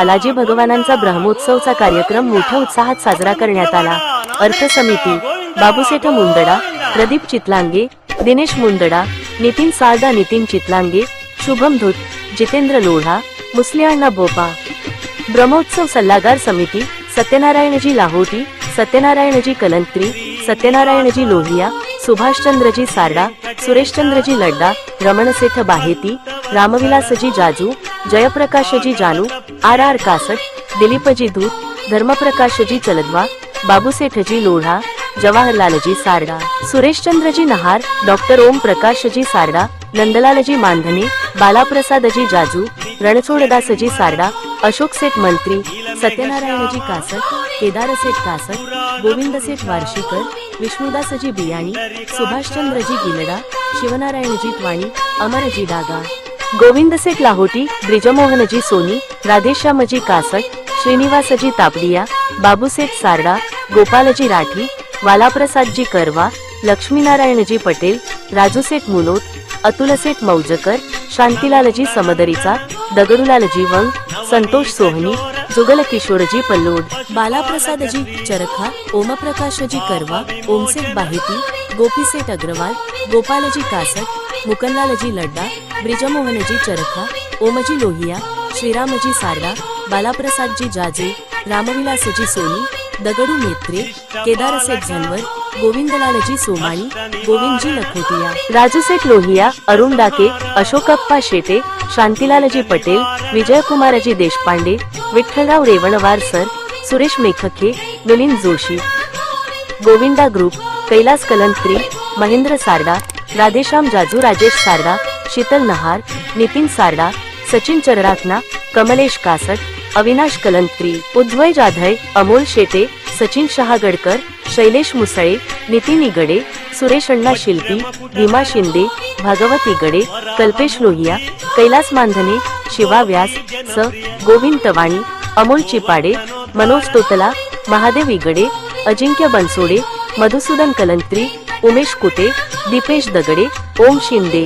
बालाजी भगवानांचा ब्रह्मोत्सवचा कार्यक्रम मोठ्या उत्साहात साजरा करण्यात आला. अर्थ समिती बाबूसेठ मुंदडा प्रदीप चितलांगे दिनेश मुंदडा नितीन सारदा नितीन चितलांगे शुभम धुत जितेंद्र लोढा मुस्लियाण्णा बोपा. ब्रह्मोत्सव सल्लागार समिती सत्यनारायणजी लाहोटी सत्यनारायणजी कलंत्री सत्यनारायणजी लोहिया सुभाषचंद्रजी सारडा सुरेशचंद्रजी लड्डा रमणसेठ बाहेती रामविलासजी जाजू जयप्रकाशजी जानू R R Kasat Dilipji Doot Dharmaprakashji चलद्वा Babusethji Lodha Jawaharlalji Sarda Sureshchandraji Nahar doctor Om Prakashji Sarda Nandlalji Mandhane Balaprasadji Jaju Ranchhoddasji Sarda Ashok Seth Mantri Satyanarayanji Kasat Kedarseth Kasat Govindseth Warshikar Vishnudasji Biyani Subhashchandraji Gilda Shivnarayanji त्वाणी Amarji Daga. Govindseth Lahoti Brijmohanji Soni Radheshyamji Kasat Shrinivasji Tapadia Babuseth Sarda Gopalji Rathi Walaprasadji Karwa Laxminarayanji Patel राजूसेठ मुलोत अतुलसेठ मौजकर शांतीलालजी समदरीचा दगडूलालजी वंग Santosh सोहनी जुगल किशोरजी पल्लोड बालाप्रसादजी चरखा ओमप्रकाशजी करवा ओमसेठ बाहिती गोपीसेठ अग्रवाल गोपालजी कासट मुकल्लालजी लड्डा ब्रिजमोहनजी चरखा ओमजी लोहिया श्रीरामजी सारडा बालाप्रसादजी जाजे रामविलासजी सोनी दगडू मेत्रे केदारसेठ झनवर गोविंदलालजी सोमाणी गोविंदजी लखोटिया राजूसेठ लोहिया अरुण डाके अशोकप्पा शेटे शांतीलालजी पटेल विजयकुमारजी देशपांडे विठ्ठलराव रेवणवार सर सुरेश मेखखे मिलिंद जोशी गोविंदा ग्रुप कैलास कलंत्री महेंद्र सारडा राधेश्याम जाजू राजेश सारडा शीतल नहार नितीन सारडा सचिन चरडाखना कमलेश कासट अविनाश कलंत्री उद्वय जाधय अमोल शेटे सचिन शहागडकर शैलेश मुसळे नितीन इगडे सुरेश अण्णा शिल्पी भीमा शिंदे भागवत इगडे कल्पेश लोहिया कैलास मानधने शिवा व्यास स. गोविंद तवाणी अमोल चिपाडे मनोज तोतला महादेव इगडे अजिंक्य बनसोडे मधुसूदन कलंत्री उमेश कुटे दीपेश दगडे ओम शिंदे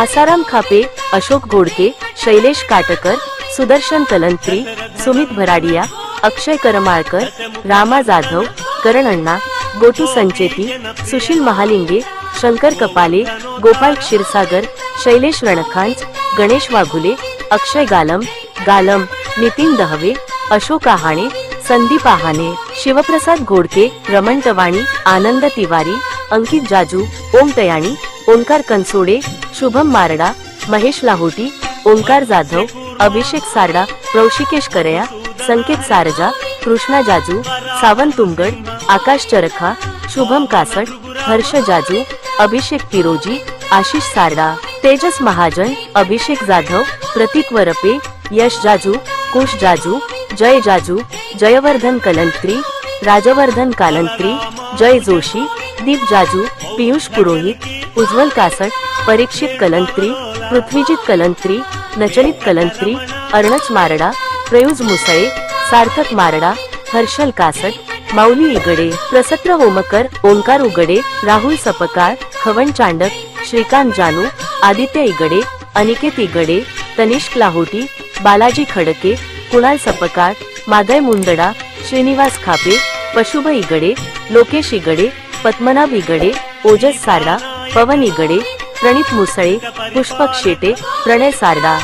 आसाराम खापे अशोक घोडके शैलेश काटकर सुदर्शन कलंत्री सुमित भराडिया अक्षय करमाळकर रामा जाधव करण अण्णा गोटू संचेती सुशील महालिंगे शंकर कपाले गोपाल क्षीरसागर शैलेश रणखांच गणेश वाघुले अक्षय गालम गालम नितीन दहवे अशोक आहाणे संदीप आहाणे शिवप्रसाद घोडके रमण तवाणी आनंद तिवारी अंकित जाजू ओम तयाणी ओंकार कनसोडे शुभम मारडा महेश लाहोटी ओंकार जाधव अभिषेक सारडा प्रौशिकेश करया संकेत सारजा कृष्णा जाजू सावंत तुंगड आकाश चरखा शुभम कासट हर्ष जाजू अभिषेक पिरोजी आशिष सारडा तेजस महाजन अभिषेक जाधव प्रतीक वरपे यश जाजू कुश जाजू जय जाजू जयवर्धन कलंत्री राजवर्धन कालंत्री जय जोशी दीप जाजू पियुष पुरोहित उज्ज्वल कासट परीक्षित कलंत्री पृथ्वीजित कलंत्री नचनित कलंत्री अर्णच मारडा प्रयुज मुसळे सार्थक मारडा हर्षल कासट माऊली इगडे प्रसत्र होमकर ओंकार उगडे राहुल सपकाळ खवन चांडक श्रीकांत जानू आदित्य इगडे अनिकेत इगडे तनिष्क लाहोटी बालाजी खडके कुणाल सपकाळ मादय मुंदडा श्रीनिवास खापे पशुभ इगडे लोकेश इगडे पद्मनाभ इगडे ओजस सारडा पवन इगडे प्रणित मुसळे पुष्पक शेटे प्रणय सारडा.